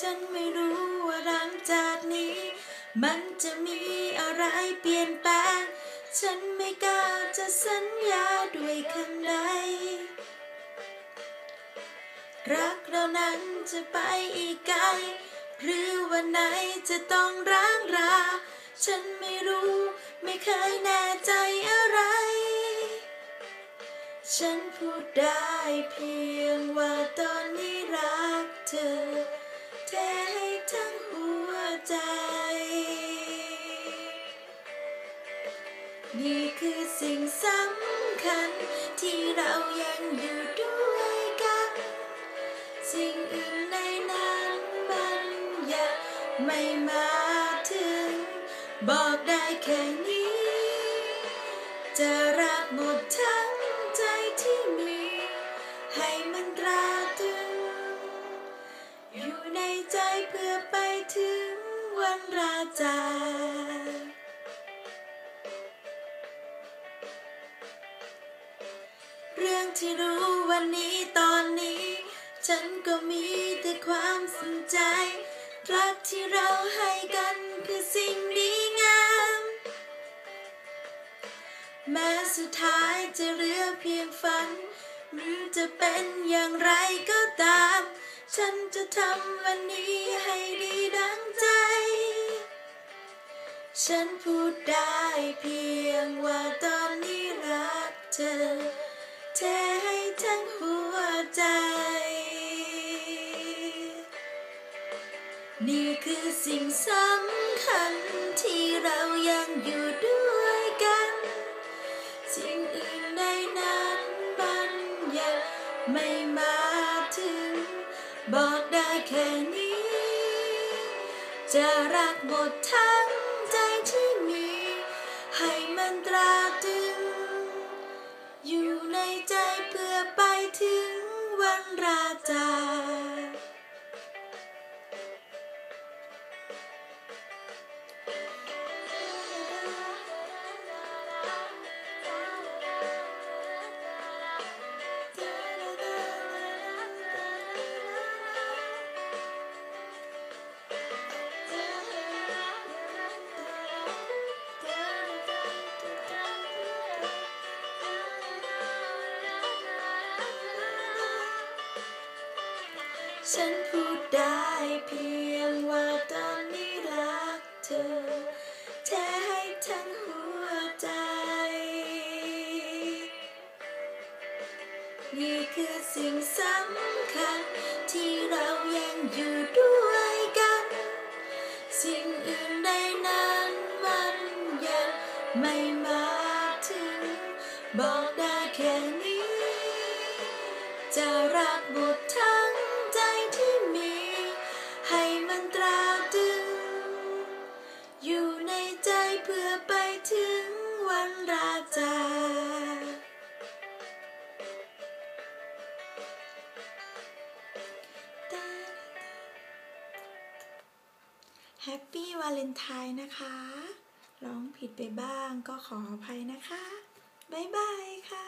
ฉันไม่รู้ว่าหลังจากนี้ มันจะมีอะไรเปลี่ยนแปลง ฉันไม่กล้าจะสัญญาด้วยคำใด รักเรานั้นจะไปอีกไกล หรือวันไหนจะต้องร้างรา ฉันไม่รู้ไม่เคยแน่ใจอะไร ฉันพูดได้เพียงว่า นี่คือสิ่งสำคัญ ที่เรายังอยู่ด้วยกัน สิ่งอื่นในนั้นมันยังไม่มาถึง บอกได้แค่นี้ จะรักหมดทั้ง ที่รู้วันนี้ตอนนี้ ฉันก็มีแต่ความสนใจ รักที่เราให้กันคือสิ่งดีงาม แม้สุดท้ายจะเหลือเพียงฝัน มันจะเป็นอย่างไรก็ตาม ฉันจะทำวันนี้ให้ดีดังใจ ฉันพูดได้เพียงว่าตอนนี้รักเธอ แท้ให้ทั้งหัวใจ นี่คือสิ่งสำคัญที่เรายังอยู่ด้วยกัน สิ่งอื่นในนั้นมันยังไม่มาถึง บอกได้แค่นี้ จะรักหมดทั้ง ร ฉันพูดได้เพียงว่าตอนนี้รักเธอแท้ให้ทั้งหัวใจ นี่คือสิ่งสำคัญที่เรายังอยู่ด้วยกัน สิ่งอื่นใดนั้นมันยังไม่มาถึง บอกได้แค่นี้ จะรักหมด แฮปปี้วาเลนไทน์นะคะ ร้องผิดไปบ้างก็ขออภัยนะคะ บ๊ายบายค่ะ